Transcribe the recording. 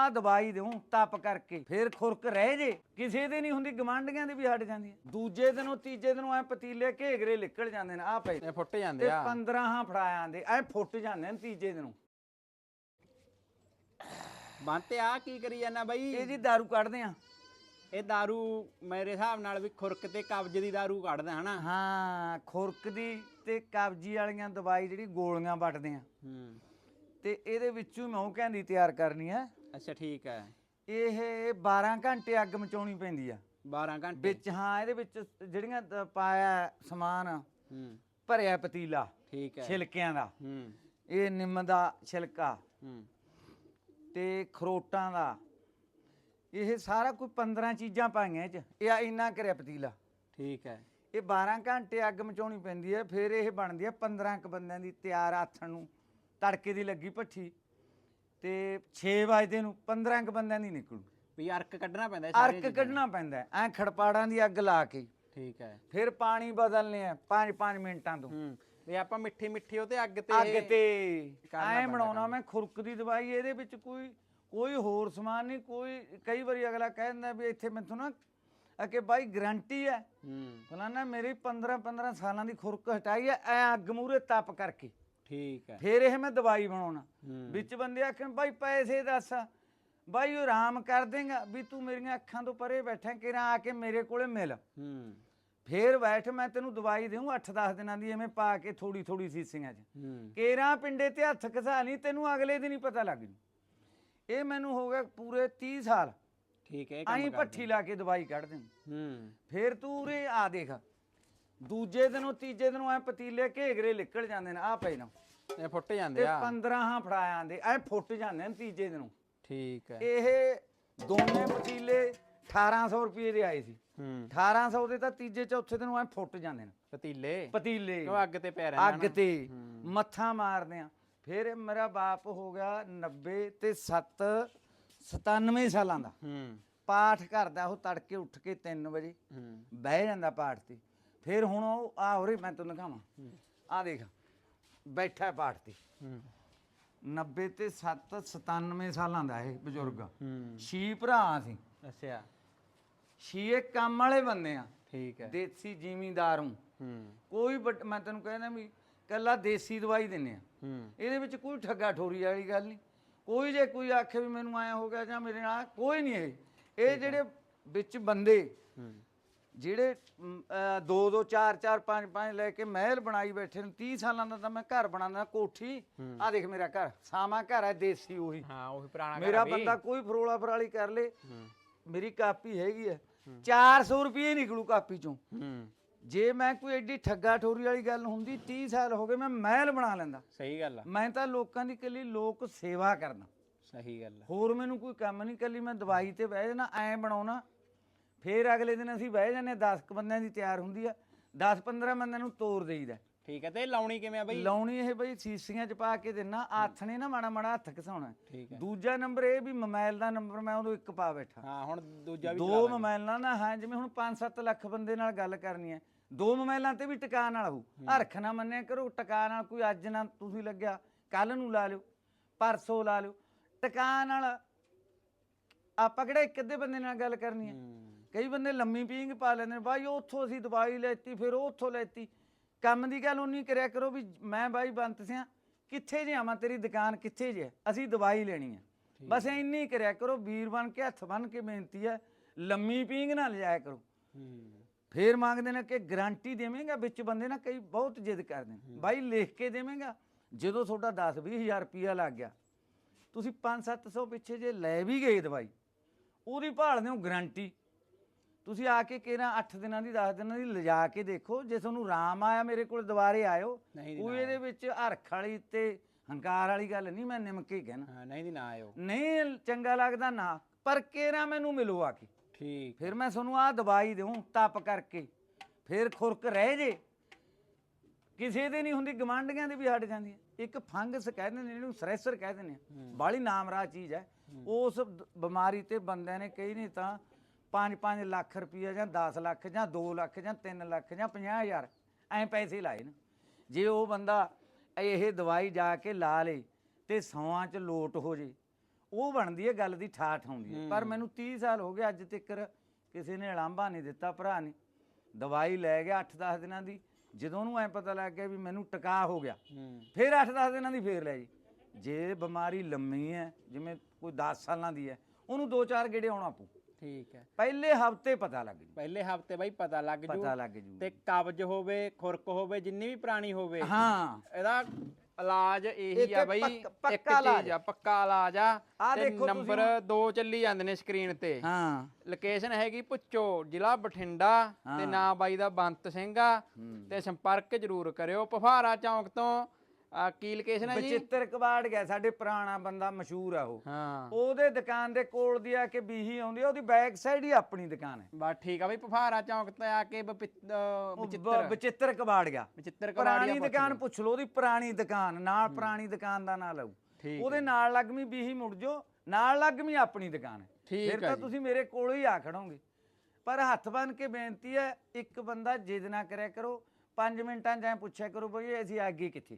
ਆ ਦਵਾਈ ਦੇਉ ਤਪ ਕਰਕੇ ਫੇਰ ਖੁਰਕ ਰਹਿ ਜੇ ਕਿਸੇ ਦੇ ਨਹੀਂ ਹੁੰਦੀ ਗਵਾਂਢੀਆਂ ਦੀ ਵੀ ਹਟ ਜਾਂਦੀ ਹੈ ਦੂਜੇ ਦਿਨੋਂ ਤੀਜੇ ਦਿਨੋਂ ਐ ਪਤੀਲੇ ਘੇਗਰੇ ਨਿਕਲ ਜਾਂਦੇ ਨੇ ਆ ਪਏ ਇਹ ਫੁੱਟ ਤੇ ਜਾਂਦੇ ਆ 15 ਹਾਂ ਫੜਾ ਜਾਂਦੇ ਐ ਫੁੱਟ ਜਾਂਦੇ ਨੇ ਤੀਜੇ ਦਿਨੋਂ ਬੰਤੇ ਆ ਕੀ ਕਰੀ ਜਾਂਦਾ ਬਾਈ ਇਹ ਜੀ दारू ਕੱਢਦੇ ਆ ਇਹ दारू ਮੇਰੇ ਹਿਸਾਬ ਨਾਲ ਵੀ ਖੁਰਕ ਤੇ ਕਬਜ਼ ਦੀ दारू ਕੱਢਦਾ ਹਨਾ ਹਾਂ ਖੁਰਕ ਦੀ ਤੇ ਕਬਜੀ ਵਾਲੀਆਂ ਦਵਾਈ ਜਿਹੜੀ ਗੋਲੀਆਂ ਵੱਟਦੇ ਆ ਹੂੰ ਤੇ ਇਹਦੇ ਵਿੱਚੋਂ ਮੌਕਿਆਂ ਦੀ ਤਿਆਰ ਕਰਨੀ ਹੈ ਅੱਛਾ ਠੀਕ ਹੈ ਇਹ 12 ਘੰਟੇ ਅੱਗ ਮਚਾਉਣੀ ਪੈਂਦੀ ਆ। 12 ਘੰਟੇ? ਵਿੱਚ ਹਾਂ ਇਹਦੇ ਵਿੱਚ ਜਿਹੜੀਆਂ ਪਾਇਆ ਸਮਾਨ ਹੂੰ। ਭਰਿਆ ਪਤੀਲਾ ਠੀਕ ਹੈ ਛਿਲਕਿਆਂ ਦਾ। ਹੂੰ। ਇਹ ਨਿੰਮ ਦਾ ਛਿਲਕਾ। ਹੂੰ। ਤੇ ਖਰੋਟਾਂ ਦਾ। ਇਹ ਸਾਰਾ ਕੋਈ 15 ਚੀਜ਼ਾਂ ਪਾਈਆਂ ਇਹ ਚ। ਇਹ ਇੰਨਾ ਕਰਿਆ ਪਤੀਲਾ। ਠੀਕ ਹੈ ਇਹ 12 ਘੰਟੇ ਅੱਗ ਮਚਾਉਣੀ ਪੈਂਦੀ ਹੈ ਫਿਰ ਇਹ ਬਣਦੀ ਹੈ 15 ਕ ਬੰਦਿਆਂ ਦੀ ਤਿਆਰ ਆਥਣ ਨੂੰ। ਤੜਕੇ ਦੀ ਲੱਗੀ ਭੱਠੀ ਤੇ 6 ਵਜੇ ਨੂੰ 15 ਕ ਬੰਦਿਆਂ ਦੀ ਨਿਕਲੂ। ਵੀ ਅਰਕ ਕੱਢਣਾ ਪੈਂਦਾ ਸਾਰੀਆਂ ਅਰਕ ਚੀਜ਼ਾਂ। ਕੱਢਣਾ ਪੈਂਦਾ ਐ ਖੜਪਾੜਾਂ ਦੀ ਅੱਗ ਲਾ ਕੇ। ਠੀਕ ਹੈ। ਫਿਰ ਪਾਣੀ ਬਦਲਨੇ ਆ 5-5 ਮਿੰਟਾਂ ਤੋਂ। ਹੂੰ ਤੇ ਆਪਾਂ ਮਿੱਠੀ ਮਿੱਠੀ ਉਹ ਤੇ ਅੱਗ ਤੇ ਅੱਗ ਤੇ। ਕਰਨਾ ਐ ਪੈਂਦਾ ਬਣਾਉਣਾ ਮੈਂ ਖੁਰਕ ਦੀ ਦਵਾਈ ਇਹਦੇ ਵਿੱਚ ਕੋਈ ਕੋਈ ਹੋਰ ਸਮਾਨ ਨਹੀਂ ਕੋਈ ਕਈ ਵਾਰੀ ਅਗਲਾ ਕਹਿ ਦਿੰਦਾ ਵੀ ਇੱਥੇ ਮੈਥੋਂ ਨਾ ਆ ਕਿ ਬਾਈ ਗਰੰਟੀ ਹੈ। ਹੂੰ। ਫਲਾਨਾ ਮੇਰੀ 15 15 ਸਾਲਾਂ ਦੀ ਖੁਰਕ ਹਟਾਈ ਐ ਐ ਅੱਗ ਮੂਰੇ ਤਪ ਕਰਕੇ। ਠੀਕ ਹੈ। ਫੇਰ ਇਹ ਮੈਂ ਦਵਾਈ ਬਣਾਉਣਾ। ਵਿੱਚ ਬੰਦੇ ਆਖਣ ਬਾਈ ਪੈਸੇ ਦੱਸ। ਬਾਈ ਉਹ ਆਰਾਮ ਕਰ ਦੇਗਾ ਵੀ ਤੂੰ ਮੇਰੀਆਂ ਅੱਖਾਂ ਤੋਂ ਪਰੇ ਬੈਠਾ ਕਿਰਾਂ ਆ ਕੇ ਮੇਰੇ ਕੋਲੇ ਮਿਲ। ਹੂੰ। ਫੇਰ ਬੈਠ ਮੈਂ ਤੈਨੂੰ ਦਵਾਈ ਦੇਉਂ 8-10 ਦਿਨਾਂ ਦੀ ਐਵੇਂ ਪਾ ਕੇ ਥੋੜੀ ਥੋੜੀ ਸੀਸੀਆਂ 'ਚ। ਹੂੰ। ਕੇਰਾਂ ਪਿੰਡੇ ਤੇ ਹੱਥ ਘਸਾ ਨਹੀਂ ਤੈਨੂੰ ਅਗਲੇ ਦਿਨ ਹੀ ਪਤਾ ਲੱਗ ਜੂ। ਇਹ ਮੈਨੂੰ ਹੋ ਗਿਆ ਪੂਰੇ 30 ਸਾਲ। ਠੀਕ ਹੈ ਇਹ ਕੰਮ ਆਈ ਭੱਠੀ ਲਾ ਕੇ ਦਵਾਈ ਕੱਢ ਦੇ ਹੂੰ। ਫੇਰ ਤੂੰ ਉਰੇ ਆ ਦੇਖ। ਦੂਜੇ ਦਿਨੋਂ ਤੀਜੇ ਦਿਨੋਂ ਐ ਪਤੀਲੇ ਘੇਗਰੇ ਨਿਕਲ ਜਾਂਦੇ ਨੇ ਆ ਪਏ ਨਾ। ਇਹ ਫੁੱਟ ਤੇ ਜਾਂਦੇ ਆ। 15 ਹਾਂ ਫੜਾ ਜਾਂਦੇ ਐ ਫੁੱਟ ਜਾਂਦੇ ਨੇ ਤੀਜੇ ਦਿਨੋਂ ਠੀਕ ਹੈ। ਇਹ ਦੋਨੇ ਪਤੀਲੇ 1800 ਰੁਪਏ ਦੇ ਆਏ ਸੀ। ਹੂੰ। 1800 ਦੇ ਤਾਂ ਤੀਜੇ ਚੌਥੇ ਦਿਨੋਂ ਐ ਫੁੱਟ ਜਾਂਦੇ ਨੇ। ਪਤੀਲੇ? ਪਤੀਲੇ। ਕਿਉਂ ਅੱਗ ਤੇ ਪੈ ਰਹਿੰਦਾ ਅੱਗ ਤੇ। ਮੱਥਾ ਮਾਰਦੇ ਆ। ਫਿਰ ਮੇਰਾ ਬਾਪ ਹੋ ਗਿਆ 90 ਤੇ 7 97 ਸਾਲਾਂ ਦਾ। ਹੂੰ। ਪਾਠ ਕਰਦਾ ਉਹ ਤੜਕੇ ਉੱਠ ਕੇ 3 ਵਜੇ ਹੂੰ। ਬਹਿ ਜਾਂਦਾ ਪਾਠ ਤੇ। ਫਿਰ ਹੁਣ ਉਹ ਆ ਹੋਰੇ ਮੈਂ ਤੈਨੂੰ ਦਿਖਾਵਾਂ। ਆ ਦੇਖ ਬੈਠਾ ਹੈ ਪਾਠ ਤੇ। ਹੂੰ। 90 ਤੇ 7 97 ਸਾਲਾਂ ਦਾ ਇਹ ਬਜ਼ੁਰਗ। ਛੀ ਭਰਾ ਸੀ ਅੱਛਾ। ਛੀਏ ਕੰਮ ਵਾਲੇ ਬੰਦੇ ਆ। ਠੀਕ ਹੈ। ਦੇਸੀ ਜ਼ਿਮੀਂਦਾਰ ਹੂੰ। ਕੋਈ ਮੈਂ ਤੈਨੂੰ ਕਹਿੰਦਾ ਵੀ ਕੱਲਾ ਦੇਸੀ ਦਵਾਈ ਦਿੰਨੇ ਆ। ਇਹਦੇ ਵਿੱਚ ਕੋਈ ਠੱਗਾ ਠੋਰੀ ਵਾਲੀ ਗੱਲ ਨਹੀਂ। ਕੋਈ ਜੇ ਕੋਈ ਆਖੇ ਵੀ ਮੈਨੂੰ ਆਇਆ ਹੋ ਗਿਆ ਜਾਂ ਮੇਰੇ ਨਾਲ ਕੋਈ ਨਹੀਂ ਇਹ। ਇਹ ਜਿਹੜੇ ਵਿੱਚ ਬੰਦੇ ਜਿਹੜੇ 2 2 4 4 5 5 ਲੈ ਕੇ ਮਹਿਲ ਬਣਾਈ ਬੈਠੇ ਨੇ 30 ਸਾਲਾਂ ਦਾ ਤਾਂ ਮੈਂ ਘਰ ਬਣਾਉਂਦਾ ਕੋਠੀ। ਆ ਦੇਖ ਮੇਰਾ ਘਰ ਸਾਮਾ ਘਰ ਹੈ ਦੇਸੀ ਉਹੀ। ਹਾਂ ਉਹ ਪੁਰਾਣਾ ਘਰ ਮੇਰਾ। ਬੰਦਾ ਕੋਈ ਫਰੋਲਾ ਫਰਾਲੀ ਕਰ ਲੇ ਮੇਰੀ ਕਾਪੀ ਹੈਗੀ ਹੈ 400 ਰੁਪਏ ਨਿਕਲੂ ਕਾਪੀ ਚੋਂ। ਜੇ ਮੈਂ ਕੋਈ ਐਡੀ ਠੱਗਾ ਠੋਰੀ ਵਾਲੀ ਗੱਲ ਹੁੰਦੀ 30 ਸਾਲ ਹੋ ਗਏ ਮੈਂ ਮਹਿਲ ਬਣਾ ਲੈਂਦਾ। ਸਹੀ ਗੱਲ ਆ। ਮੈਂ ਤਾਂ ਲੋਕਾਂ ਦੀ ਇਕੱਲੀ ਲੋਕ ਸੇਵਾ ਕਰਦਾ। ਸਹੀ ਗੱਲ ਆ। ਹੋਰ ਮੈਨੂੰ ਕੋਈ ਕੰਮ ਨਹੀਂ ਕੱਲੀ ਮੈਂ ਦਵਾਈ ਤੇ ਬਹਿ ਜਾਣਾ ਐ ਬਣਾਉਣਾ ਫੇਰ ਅਗਲੇ ਦਿਨ ਅਸੀਂ ਬਹਿ ਜਾਂਦੇ 10 ਕ ਬੰਦਿਆਂ ਦੀ ਤਿਆਰ ਹੁੰਦੀ ਆ। 10 15 ਬੰਦਿਆਂ ਨੂੰ ਤੋੜ ਦੇਈਦਾ। ਠੀਕ ਹੈ ਤੇ ਇਹ ਲਾਉਣੀ ਕਿਵੇਂ ਆ ਬਈ? ਲਾਉਣੀ ਇਹ ਬਈ ਸੀਸੀਆਂ ਚ ਪਾ ਕੇ ਦੇਣਾ ਆਥਣੇ ਨਾ ਮਾੜਾ ਮਾੜਾ ਹੱਥ ਘਸਾਉਣਾ। ਠੀਕ ਹੈ। ਦੂਜਾ ਨੰਬਰ ਇਹ ਵੀ ਮੋਬਾਈਲ ਦਾ ਨੰਬਰ ਮੈਂ ਉਦੋਂ ਇੱਕ ਪਾ ਬੈਠਾ। ਹਾਂ ਹੁਣ ਦੂਜਾ ਵੀ ਦੋ ਮੋਬਾਈਲਾਂ ਨਾਲ ਹਾਂ ਜਿਵੇਂ ਹੁਣ 5-7 ਲੱਖ ਬੰਦੇ ਨਾਲ ਗੱਲ ਕਰਨੀ ਹੈ ਦੋ ਮੋਬਾਈਲਾਂ ਤੇ ਵੀ ਟਿਕਾ ਨਾਲ ਹੋਊ। ਹਰਖ ਨਾ ਮੰਨਿਆ ਕਰੋ ਟਿਕਾ ਨਾਲ ਕੋਈ ਅੱਜ ਨਾ ਤੁਸੀਂ ਲੱਗਿਆ ਕੱਲ ਨੂੰ ਲਾ ਲਿਓ ਪਰਸੋਂ ਲਾ ਲਿਓ। ਟਿਕਾ ਨਾਲ ਆਪਾਂ ਕਿਹੜਾ ਇੱਕ ਅੱਧੇ ਬੰਦੇ ਨਾਲ ਗੱਲ ਕਰਨੀ ਹੈ? ਹੂੰ। ਕਈ ਬੰਦੇ ਲੰਮੀ ਪੀਂਗ ਪਾ ਲੈਂਦੇ ਨੇ ਬਾਈ ਉੱਥੋਂ ਅਸੀਂ ਦਵਾਈ ਲੈਤੀ ਫਿਰ ਉੱਥੋਂ ਲੈਤੀ। ਕੰਮ ਦੀ ਗੱਲ ਉਨੀ ਕਰਿਆ ਕਰੋ ਵੀ ਮੈਂ ਬਾਈ ਬੰਤ ਸਿਆ ਕਿੱਥੇ ਜੇ ਆਵਾਂ ਤੇਰੀ ਦੁਕਾਨ ਕਿੱਥੇ ਜੇ? ਅਸੀਂ ਦਵਾਈ ਲੈਣੀ ਹੈ ਬਸ ਇੰਨੀ ਕਰਿਆ ਕਰੋ ਵੀਰ ਬਣ ਕੇ ਹੱਥ ਬਣ ਕੇ ਬੇਨਤੀ ਹੈ ਲੰਮੀ ਪੀਂਗ ਨਾ ਲਿਜਾਇਆ ਕਰੋ। ਫੇਰ ਮੰਗਦੇ ਨੇ ਕਿ ਗਾਰੰਟੀ ਦੇਵੇਂਗਾ ਵਿੱਚ ਬੰਦੇ ਨਾ ਕਈ ਬਹੁਤ ਜਿੱਦ ਕਰਦੇ ਨੇ। ਬਾਈ ਲਿਖ ਕੇ ਦੇਵੇਂਗਾ ਜਦੋਂ ਤੁਹਾਡਾ 10 20000 ਰੁਪਿਆ ਲੱਗ ਗਿਆ ਤੁਸੀਂ 5-700 ਪਿੱਛੇ ਜੇ ਲੈ ਵੀ ਗਏ ਦਵਾਈ ਉਹਦੀ ਭਾਲਦੇ ਹੋ ਗਾਰੰਟੀ। ਤੁਸੀਂ ਆ ਕੇ ਕਿਹੜਾ 8 ਦਿਨਾਂ ਦੀ 10 ਦਿਨਾਂ ਦੀ ਲਿਜਾ ਕੇ ਦੇਖੋ ਜੇ ਤੁਹਾਨੂੰ ਆਰਾਮ ਆਇਆ ਮੇਰੇ ਕੋਲ ਦੁਬਾਰੇ ਆਇਓ ਨਹੀਂ ਦੀ ਕੋਈ ਨਾ ਇਹਦੇ ਵਿੱਚ ਹਰਖ ਵਾਲੀ ਤੇ ਹੰਕਾਰ ਵਾਲੀ ਗੱਲ ਨਹੀਂ ਮੈਂ ਨਿਮਕੇ ਹੀ ਕਹਿਣਾ। ਹਾਂ ਨਹੀਂ ਦੀ ਨਾ ਆਇਓ। ਨਹੀਂ ਚੰਗਾ ਲੱਗਦਾ ਨਾ ਪਰ ਕਿਹੜਾ ਮੈਨੂੰ ਮਿਲੋ ਆ ਕੇ? ਠੀਕ। ਫਿਰ ਮੈਂ ਤੁਹਾਨੂੰ ਆਹ ਦਵਾਈ ਦੇਉਂ ਤਪ ਕਰਕੇ। ਫਿਰ ਖੁਰਕ ਰਹਿ ਜੇ। ਕਿਸੇ ਦੇ ਨਹੀਂ ਹੁੰਦੀ ਗਵਾਂਢੀਆਂ ਦੀ ਵੀ ਹਟ ਜਾਂਦੀ ਹੈ ਇੱਕ ਫੰਗਸ ਕਹਿੰਦੇ ਨੇ ਇਹਨੂੰ ਸਰੈਸਰ ਕਹਿ ਦਿੰਦੇ ਆ। ਬਾਲੀ ਨਾਮਰਾ ਚੀਜ਼ ਹੈ। ਉਸ ਦ- ਬਿਮਾਰੀ ਤੇ ਬੰਦਿਆਂ ਨੇ ਕਈ ਨਹੀਂ ਤਾਂ 5-5 ਲੱਖ ਰੁਪਈਆ ਜਾਂ 10 ਲੱਖ ਜਾਂ 2 ਲੱਖ ਜਾਂ 3 ਲੱਖ ਜਾਂ 50000 ਐਂ ਪੈਸੇ ਲਾਏ ਨੇ। ਜੇ ਉਹ ਬੰਦਾ ਇਹ ਦਵਾਈ ਜਾ ਕੇ ਲਾ ਲੇ ਤੇ ਸੌਆਂ ਚ ਲੋਟ ਹੋ ਜੇ ਉਹ ਬਣਦੀ ਹੈ ਗੱਲ ਦੀ ਠਾਠ ਆਉਂਦੀ ਹੈ। ਪਰ ਮੈਨੂੰ 30 ਸਾਲ ਹੋ ਗਏ ਅੱਜ ਤੱਕ ਕਿਸੇ ਨੇ ਲਾਂਭਾ ਨਹੀਂ ਦਿੱਤਾ ਭਰਾ ਨੇ। ਦਵਾਈ ਲੈ ਗਿਆ 8-10 ਦਿਨਾਂ ਦੀ ਜਦੋਂ ਉਹਨੂੰ ਐ ਪਤਾ ਲੱਗ ਗਿਆ ਵੀ ਮੈਨੂੰ ਟਿਕਾ ਹੋ ਗਿਆ ਫਿਰ 8-10 ਦਿਨਾਂ ਦੀ ਫੇਰ ਲੈ ਜੀ। ਜੇ ਬਿਮਾਰੀ ਲੰਮੀ ਹੈ ਜਿਵੇਂ ਕੋਈ 10 ਸਾਲਾਂ ਦੀ ਹੈ ਉਹਨੂੰ 2-4 ਗੇੜੇ ਆਉਣਾ ਪਊ। ਠੀਕ ਹੈ। ਪਹਿਲੇ ਹਫ਼ਤੇ ਪਤਾ ਲੱਗ ਜੂ। ਪਹਿਲੇ ਹਫ਼ਤੇ ਬਾਈ ਪਤਾ ਲੱਗ ਜੂ ਪਤਾ ਲੱਗ ਜੂ। ਤੇ ਕਬਜ਼ ਹੋਵੇ ਖੁਰਕ ਹੋਵੇ ਜਿੰਨੀ ਵੀ ਪੁਰਾਣੀ ਹੋਵੇ। ਹਾਂ। ਇਹਦਾ ਇਲਾਜ ਇਹੀ ਆ ਬਈ ਪੱਕ- ਇੱਕ ਚੀਜ਼ ਆ ਪੱਕਾ ਇਲਾਜ ਆ। ਤੇ ਨੰਬਰ 2 ਚੱਲੀ ਜਾਂਦੇ ਨੇ ਸਕਰੀਨ ਤੇ। ਹਾਂ। ਲੋਕੇਸ਼ਨ ਹੈਗੀ ਪੁੱਚੋ ਜ਼ਿਲ੍ਹਾ ਬਠਿੰਡਾ ਤੇ ਨਾਂ ਬਾਈ ਦਾ ਬੰਤ ਸਿੰਘ ਆ। ਤੇ ਸੰਪਰਕ ਜ਼ਰੂਰ ਕਰਿਓ। ਪਫਾਰਾ ਚੌਂਕ ਤੋਂ ਆ ਕੀ ਲੋਕੇਸ਼ਨ ਹੈ ਜੀ? ਬਚਿੱਤਰ ਕਬਾੜ ਗਿਆ ਸਾਡੇ ਪੁਰਾਣਾ ਬੰਦਾ ਮਸ਼ਹੂਰ ਆ ਉਹ। ਹਾਂ। ਉਹਦੇ ਦੁਕਾਨ ਦੇ ਕੋਲ ਦੀ ਆ ਕੇ ਬੀਹੀ ਆਉਂਦੀ ਆ ਉਹਦੀ ਬੈਕ ਸਾਈਡ ਹੀ ਆਪਣੀ ਦੁਕਾਨ ਹੈ। ਬਸ ਠੀਕ ਆ ਬਈ ਪਫਾਰਾ ਚੌਂਕ ਤੇ ਆ ਕੇ ਬਚਿੱਤਰ। ਕਬਾੜ ਗਿਆ। ਬਚਿੱਤਰ ਪੁਰਾਣੀ ਕਵਾੜੀਆ ਦੁਕਾਨ ਪੁੱਛ ਲਓ ਉਹਦੀ ਪੁਰਾਣੀ ਦੁਕਾਨ ਨਾਲ ਪੁਰਾਣੀ ਦੁਕਾਨ ਦਾ ਨਾਂ ਲਊ ਠੀਕ ਉਹਦੇ ਨਾਲ ਲੱਗਮੀ ਬੀਹੀ ਮੁੜ ਜੋ ਨਾਲ ਲੱਗਮੀ ਆਪਣੀ ਦੁਕਾਨ ਹੈ। ਫਿਰ ਤਾਂ। ਤੁਸੀਂ ਮੇਰੇ ਕੋਲ ਹੀ ਆ ਖੜੋਗੇ। ਪਰ ਹੱਥ ਬੰਨ ਕੇ ਬੇਨਤੀ ਹੈ ਇੱਕ ਬੰਦਾ ਜਿੱਦ ਨਾ ਕਰਿਆ ਕਰੋ 5 ਮਿੰਟਾਂ ਜਾਂ ਪੁੱਛਿਆ ਕਰੋ ਬਈ ਅਸੀਂ ਅੱਗੇ ਕਿੱਥੇ?